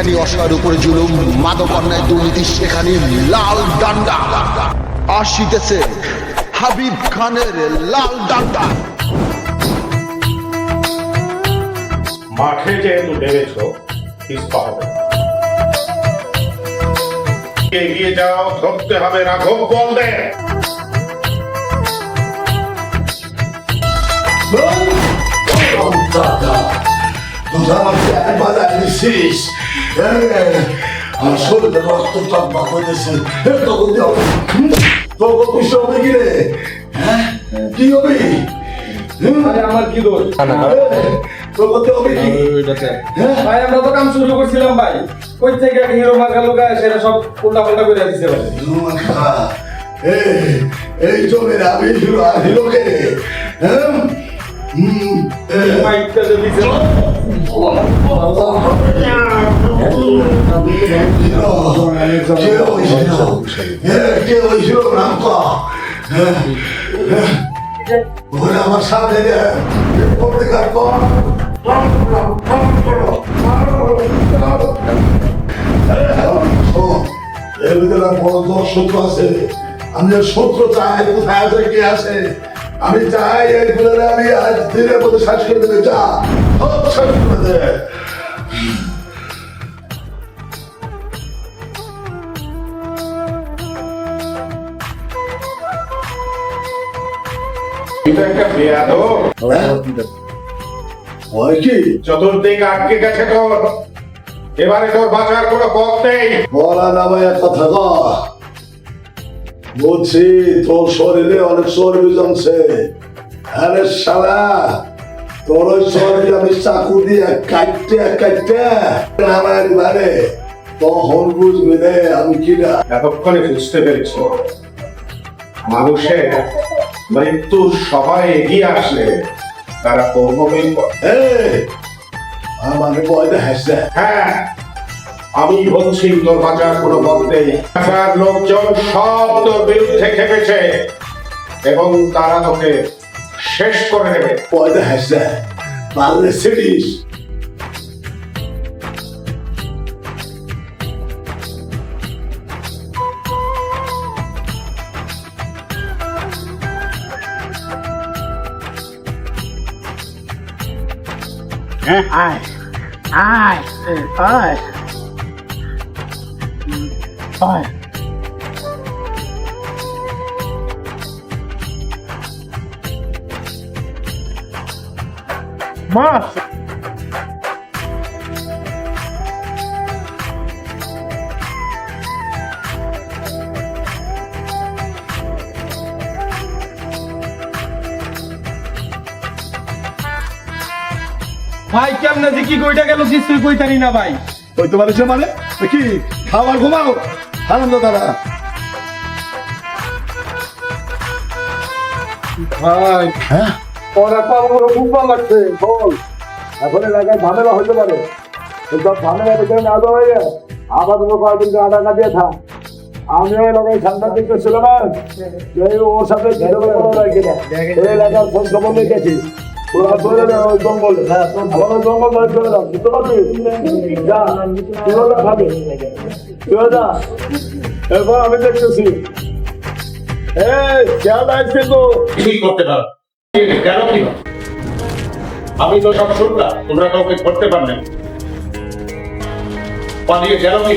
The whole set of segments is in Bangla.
যেখানে অসহায়ের উপরে জুলুম মাদক অন্যায় দুর্নীতি সেখানে লাল ডান্ডা। আসিতেছে হাবিব খানের লাল ডান্ডা। মাঠে যেহেতু নেমেছ পিস্পা হবে। এগিয়ে যাও ধরতে হবে রাঘব বলদের। দাদা তুই আমাকে একবার দিছিস। আমার শরীরে রক্ত টকবক হইতেছে তখন তোকে খুশি হবে কি রে? হ্যাঁ? কি হবে? আমার কি দোষ? তোকে হবে কি? ভাই আমরা তো কাম শুরু করছিলাম ভাই। কই থেকে হিরো মার্কা লোকা সেটা সব উল্টা পাল্টা করে দিছে ভাই। এই এই জমির আমি হিরো আর হিরোকে হ্যাঁ? হুম, ক হ্যাঁ, হ্যাঁ, ওরে আমার সামনে এর শত্রু আমি চাই কে আছে আমি চাই এই ভিতরে আমি আজ দিনের মধ্যে শেষ করে দেবে যা। সব শেষ করে হয় কি চতুর্দিক আটকে গেছে তোর এবারে তোর বাঁচার কোনো পথ নেই বলা নামে এক কথা ক তোর শরীরে অনেক চর্বি জমছে আরে শালা তোর ওই আমি চাকু দিয়ে কাটতে কাটতে। আমার বারে তখন বুঝবি রে আমি কিনা এতক্ষণে বুঝতে পেরেছি। মানুষের মৃত্যুর সবাই এগিয়ে আসলে তারা কর্মহীন করে। এই, আমার হাসছে হ্যাঁ আমি বলছি তোর বাঁচার কোনো নেই। লোকজন সব তোর বিরুদ্ধে খেপেছে। এবং তারা তোকে শেষ করে দেবে বয়দে হাসছে পারলে সিডিস Ai, ai, ai, ai. Mas, ভাই কেমনে যে কি কইটা গেল কিছুই কইতারি না ভাই। ওই তোমার এসে মানে? কি খাবার ঘুমাও। আনন্দ দাদা। ভাই হ্যাঁ? আমার খুব ভালো লাগছে এখন এলাকায় হতে পারে। সব ঝামেলা থেকে না দাঁড়াইয়ে আবার তোমার কয়েকদিন আডা না দিয়ে থাক। আমি ওই এলাকায় সাংবাদিক ছিল না। ওর সাথে ওই জঙ্গলে। জঙ্গল চলে যা যা। এরপর আমি দেখতেছি। এই, খেয়াল রাখছি তো। ঠিক করতে পারো? কেন কি আমি তো সব শুনলাম তোমরা কাউকে করতে পারলেন পালিয়ে গেল কি?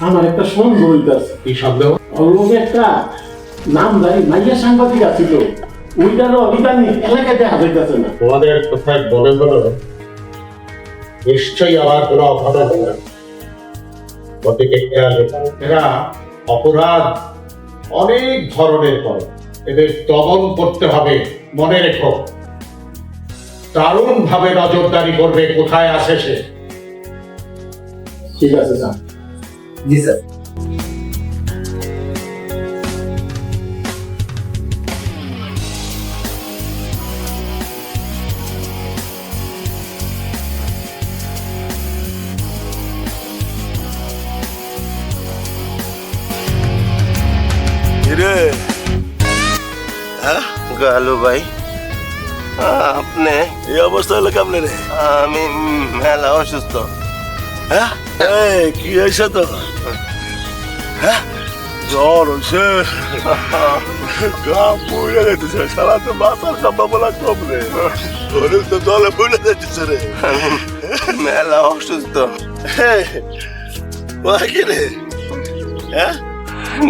আমার একটা সন্দেহ হইতাছে সন্দেহ? লোক একটা নামদারি মাইয়া সাংবাদিক আছিল ওইটারও অভিযান এলাকায় দেখা যাইতেছে না। তোমাদের কোথায় বলে বলো নিশ্চয়ই আবার কোনো অঘটন হবে ওদিকে খেয়াল এরা অপরাধ অনেক ধরনের করে। এদের দমন করতে হবে মনে রেখো। দারুণ ভাবে নজরদারি করবে কোথায় আসে সে? ঠিক আছে স্যার। জি স্যার। গালু ভাই। আপনি? এই অবস্থা হলো কেমনে রে? আমি মেলা অসুস্থ। হ্যাঁ? কি হয়েছে তো হ্যাঁ? জ্বর হয়েছে। গা পুড়ে যেতেছে সারা তো মাথার সম্ভাবনা কম রে। শরীর তো জলে পুড়ে যেতেছে রে। মেলা অসুস্থ। কি রে? হ্যাঁ?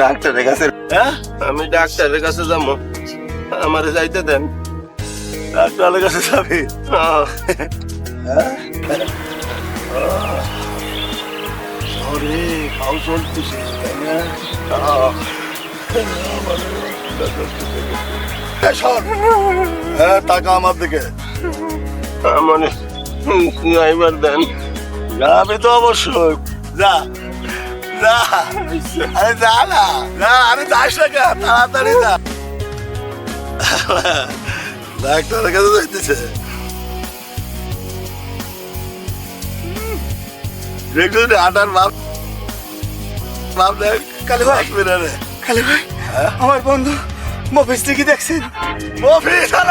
ডাক্তারের কাছে হ্যাঁ? আমি ডাক্তারের কাছে যাব। আমারে যাইতে দেন। ডাক্তারের কাছে যাবি? খাও চলতেছে তাই না? হ্যাঁ টাকা আমার দিকে। মানে দেন। যাবি তো অবশ্যই। যা যা। আরে যা না না আরে যাস না তাড়াতাড়ি যা। ডাক্তারের কাছে যাইতেছে। আটার বাপ বাপ দেখ কালি ভাই। আসবে না রে। কালি ভাই আমার বন্ধু মফিস থেকে দেখছেন। মফিস আর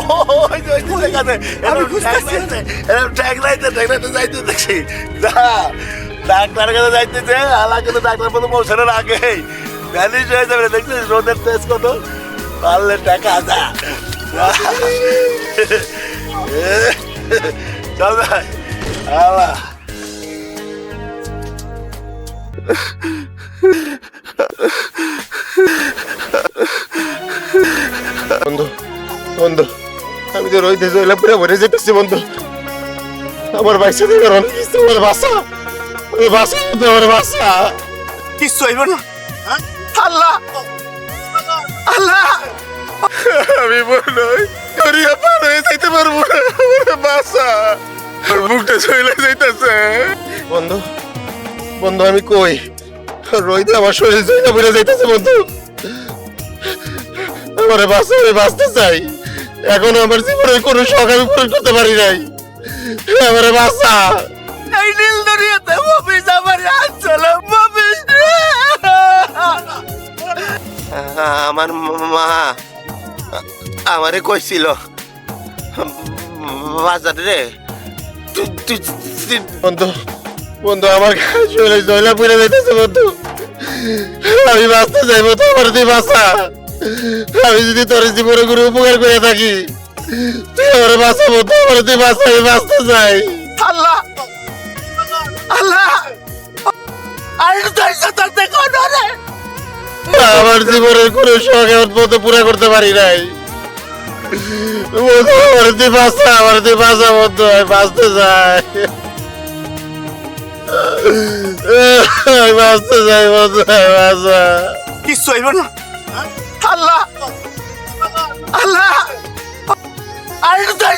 ওই যে ওই কাছে আমি খুঁজতেছি। এরকম ট্যাগ লাইতে ট্যাগ লাইতে যাইতে দেখছি। যা ডাক্তারের কাছে যাইতেছে আলা কিন্তু ডাক্তার মতো পৌঁছানোর আগেই। ভ্যালিশ হয়ে যাবে দেখছিস রোদের তেজ কত? পারলে টাকা যা চল ভাই, আলা। বন্ধু বন্ধু, আমি তো রইতে চলে পুরো ভরে যেতেছি, বন্ধু। আমার বাইসে থেকে অনেক কিছু আমার বাসা। আমার বাসা আমার বাসা। কিছু হইব না। আল্লাহ! আল্লাহ! আমি মনে হয় পার হয়ে যাইতে পারব না। আমার বাসা। আমার বুকটা চলে যাইতেছে। বন্ধু বন্ধু, আমি কই? রইতে আমার শরীর চলে পড়ে যাইতেছে, বন্ধু। আমার বাঁচা আমি বাঁচতে চাই। এখনও আমার জীবনের কোনো শখ আমি পূরণ করতে পারি নাই। আমার বাঁচা এই নীল দরিয়াতে মফিস আমার আসছিল মফিস আমার মা আমারে কইছিল বাজার রে বন্ধু বন্ধু আমার শরীরে জয়লা পুড়ে যাইতেছে বন্ধু। আমি বাঁচতে চাইব তো আমার তুই বাঁচা। আমি যদি তোর জীবনে গুরু উপকার করে থাকি তুই আমার বাঁচাবো তো আমার তুই বাঁচা আমি বাঁচতে চাই। আল্লাহ! আল্লাহ! আমার জীবনের কোনো শখ এমন মতো পুরা করতে পারি নাই। বন্ধু আমার তুই বাঁচা আমার তুই বাঁচা বন্ধু আমি বাঁচতে চাই। বাঁচতে চাই বন্ধু বাঁচা। কিচ্ছু আল্লাহ আল্লাহ। আরে তাই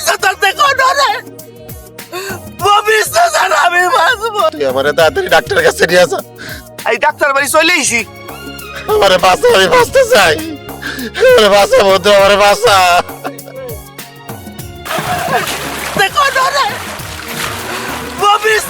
আমি বাঁচবো। আমার তাড়াতাড়ি ডাক্তারের কাছে নিয়ে আসা এই ডাক্তার বাড়ি চলে আইসি আমারে বাঁচা আমি বাঁচতে চাই। আমারে বাঁচা বন্ধু আমারে ভাই ববিস